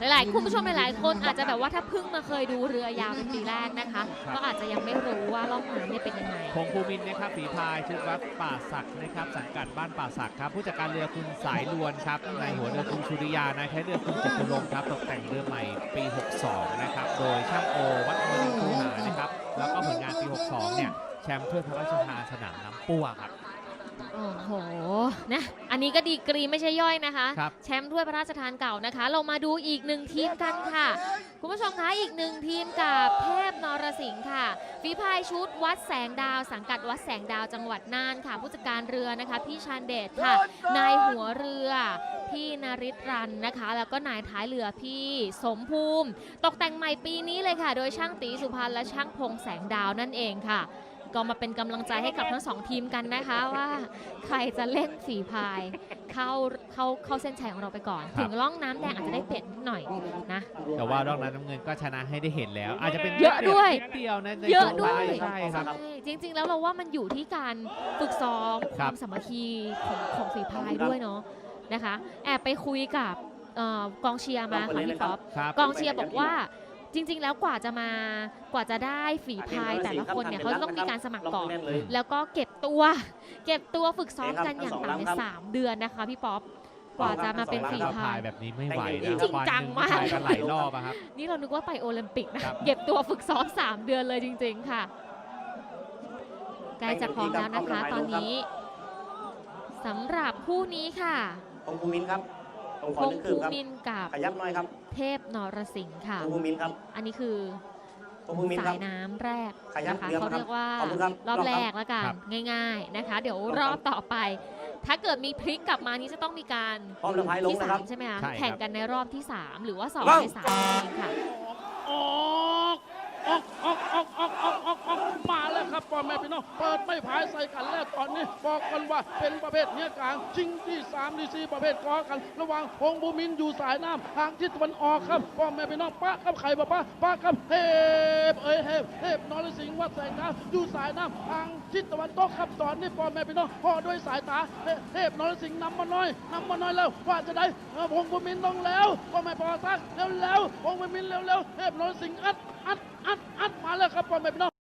หลายๆคุณผู้ชมหลายๆคนอาจจะแบบว่าถ้าเพิ่งมาเคยดูเรือยาวเป็นปีแรกนะคะครับก็อาจจะยังไม่รู้ว่าล่องน้ำเนี่ยเป็นยังไง พงภูมินทร์นะครับฝีพายชุดวัดป่าศักนะครับ สังกัดบ้านป่าศักครับผู้จัดการเรือคุณสายลวนครับในายหัวเรือคุณสุริยานายท้ายเรือคุณจตุรงค์ครับตกแต่งเรือใหม่ปี 62 นะครับ โดยช่างโอวัดมณีคูหานะครับแล้วก็ผลงานปี 62 เนี่ยแชมป์ถ้วยพระราชทานสนามน้ำปั้วครับ โอ้โห นะ อันนี้ก็ดีกรีไม่ใช่ย่อยนะคะ ครับ แชมป์ถ้วยพระราชทานเก่านะคะ เรามาดูอีกหนึ่งทีมกันค่ะ คุณผู้ชมคะ อีกหนึ่งทีมกับเทพนรสิงห์ค่ะ ฝีพายชุดวัดแสงดาว สังกัดวัดแสงดาวจังหวัดน่านค่ะ ผู้จัดการเรือนะคะ พี่ชานเดชค่ะ นายหัวเรือ พี่นริศรันนะคะ แล้วก็นายท้ายเรือพี่สมภูมิ ตกแต่งใหม่ปีนี้เลยค่ะ โดยช่างตีสุพรรณและช่างพงแสงดาวนั่นเองค่ะ ก็มาเป็นกำลังใจให้กับทั้งสองทีมกันนะคะว่าใครจะเล่นฝีพาย เข้าเข้าเข้าเส้นชัยของเราไปก่อนครับถึงล่องน้ำแดงอาจจะได้เปลี่ยนนิดหน่อยนะ แต่ว่ารอบนั้นน้ำเงินก็ชนะให้ได้เห็นแล้ว อาจจะเป็นเยอะด้วยนิดเดียวนะในเยอะช่งด้วยท้าใช่ครับ ใช่จริง ๆ แล้วเราว่ามันอยู่ที่การฝึกซ้อมคครับวามสามัคคีของของฝีพายด้วยเนาะนะคะ แอบไปคุยกับเอ่อกองเชียร์มาค่ะพี่ป๊อป ครับ กองเชียร์บอกว่า จริง ๆ แล้วกว่าจะมากว่าจะได้ฝีพายแต่ละคนเนี่ยเขาจะต้องมีการสมัครก่อน แล้วก็เก็บตัว เก็บตัวฝึกซ้อมกันอย่างต่ำในสามเดือนนะคะพี่ป๊อปกว่าจะมาเป็นฝีถ้าพาพายยแบบนี้ไม่ไหวจรินะงวันจังหนึ่งมากพายกันหลายรอบอะครับนี่เรานึกว่าไปโอลิมปิกนะครับเก็บตัวฝึกซ้อม3เดือนเลยจริง ๆ ค่ะใกล้จะพร้อมแล้วนะคะ ตอนนี้สำหรับคู่นี้ค่ะพงภูมินทร์ครับ ตรงพของนึกคืภูบครับ มินทร์กับขยับหน่อยครับเทพนรสิงห์ค่ะพงภูมินทร์ครับอันนี้คือพงภูมินทร์คสารับ ยน้ำแรกขยับนะคะเรือเขามาครับเรียกว่าขอบคุณครับรอบรอบครับแรกแล้วกันครับ ง่าย ๆนะคะ เดี๋ยวรอบรอบต่อไป ถ้าเกิดมีพลิกกลับมานี้จะต้องมีการพร้อมแล้วพายลงที่นะสาครับ มใช่ไหมคะใช่ครับ แข่งกันในรอบที่ 3 หรือว่า2ว้าวใน3นั่นเองค่ะออ นนี้บอกกันว่าเป็นประเภทเนี้ยกลางชิงที่3ที่4ประเภทกอกัน ระหว่างพงบูมินต์อยู่สายน้ำทางทิศตะวันออกครับพ่อแม่พี่น้องปะกับไข่ปะปะปะกับเทพเอ้ยเทพเทพนรสิงห์วัดแสงดาวอยู่สายน้ำทางทิศตะวันตกครับตอนนี้พ่อแม่พี่น้องพอด้วยสายตาเทพเทพนรสิงห์นำมาน้อยนำมาน้อยแล้วว่าจะได้เออพงบูมินต้องแล้วพ่อแม่พอซักแล้วแล้วพงบูมินทร์เร็วเทพนรสิงห์อัดอัดอัดอัดมาแล้วครับพ่อแม่พี่น้อง